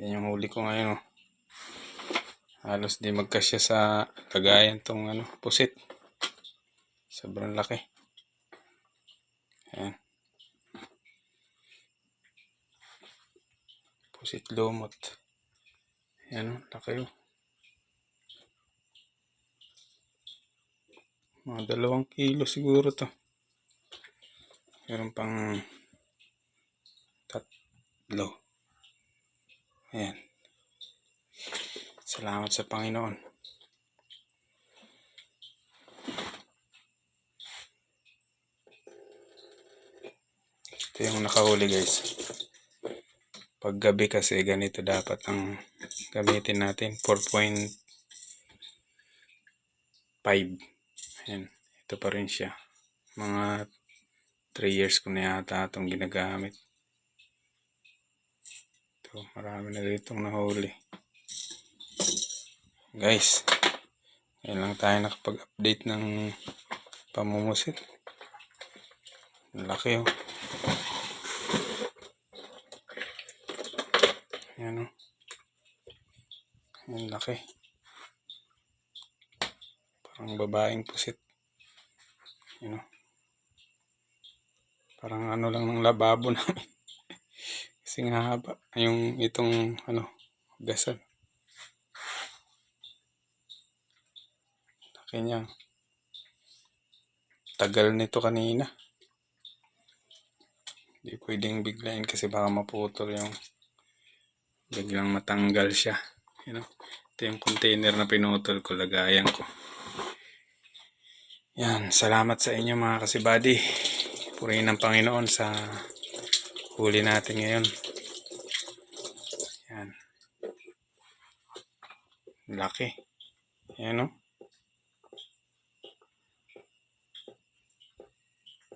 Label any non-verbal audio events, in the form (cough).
Yan yung huli ko ngayon. Oh. Halos di magkasya sa lagayan tong ano, pusit. Sobrang laki. Ayan. Pusit lumot. Ayan oh, laki oh. Mga dalawang kilo siguro to. Meron pang tatlo. Ayan. Salamat sa Panginoon. Ito yung nakahuli guys. Pag gabi kasi ganito dapat ang gamitin natin. 4.5. Ayan. Ito pa rin siya. Mga 3 years ko na yata itong ginagamit. Ito, marami na ditong nahuli. Guys, ngayon lang tayo nakapag-update ng pamumusit. Laki oh. Ayan oh. Ang laki. Parang babaeng pusit. Ayan oh. Parang ano lang ng lababo (laughs) namin. Kasi nga haba. Yung itong ano, gasal. Laki niya. Tagal nito kanina. Hindi pwedeng biglayin kasi baka maputol yung biglang matanggal siya. You know? Ito yung container na pinutol ko, lagayan ko. Yan, salamat sa inyo mga kasibadi. Purihin ng Panginoon sa huli natin ngayon. Laki. Yan o.